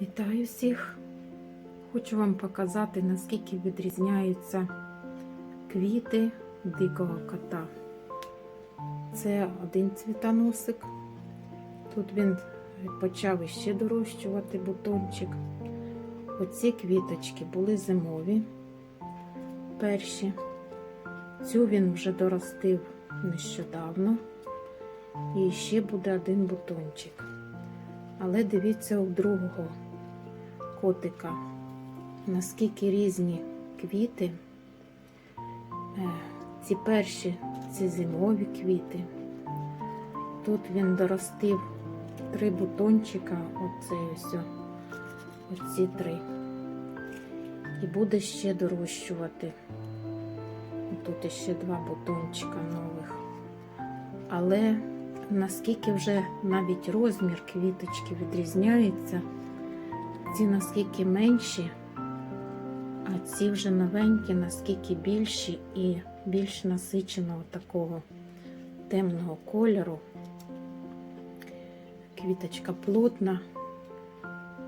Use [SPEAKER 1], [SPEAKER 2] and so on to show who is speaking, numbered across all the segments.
[SPEAKER 1] Вітаю всіх! Хочу вам показати, наскільки відрізняються квіти дикого кота. Це один цвітоносик. Тут він почав іще дорощувати бутончик. Оці квіточки були зимові, перші. Цю він вже доростив нещодавно. І ще буде один бутончик. Але дивіться у другого котика, наскільки різні квіти. Е, Ці перші це зимові квіти. Тут він доростив три бутончика, оце ось, оці три. І буде ще дорощувати. Тут ще два бутончика нових. Але наскільки вже навіть розмір квіточки відрізняється, ці наскільки менші, а ці вже новенькі, наскільки більші і більш насиченого такого темного кольору. Квіточка плотна,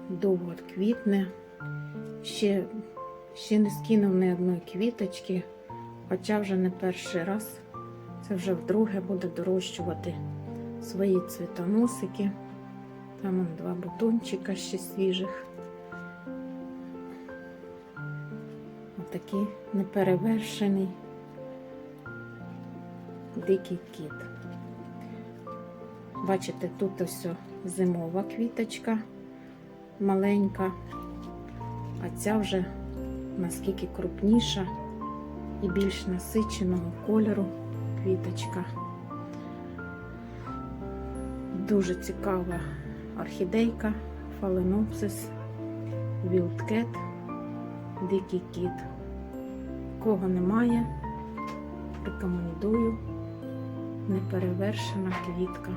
[SPEAKER 1] довго квітне. Ще, ще не скинув ні одної квіточки, хоча вже не перший раз. Це вже вдруге буде дорощувати свої цвітоносики. Там два бутончика ще свіжих. Отакий неперевершений дикий кіт. Бачите, тут ось зимова квіточка маленька, а ця вже наскільки крупніша і більш насиченого кольору квіточка. Дуже цікава орхідейка, фаленопсис, вілдкет, дикий кіт. Кого немає, рекомендую неперевершена квітка.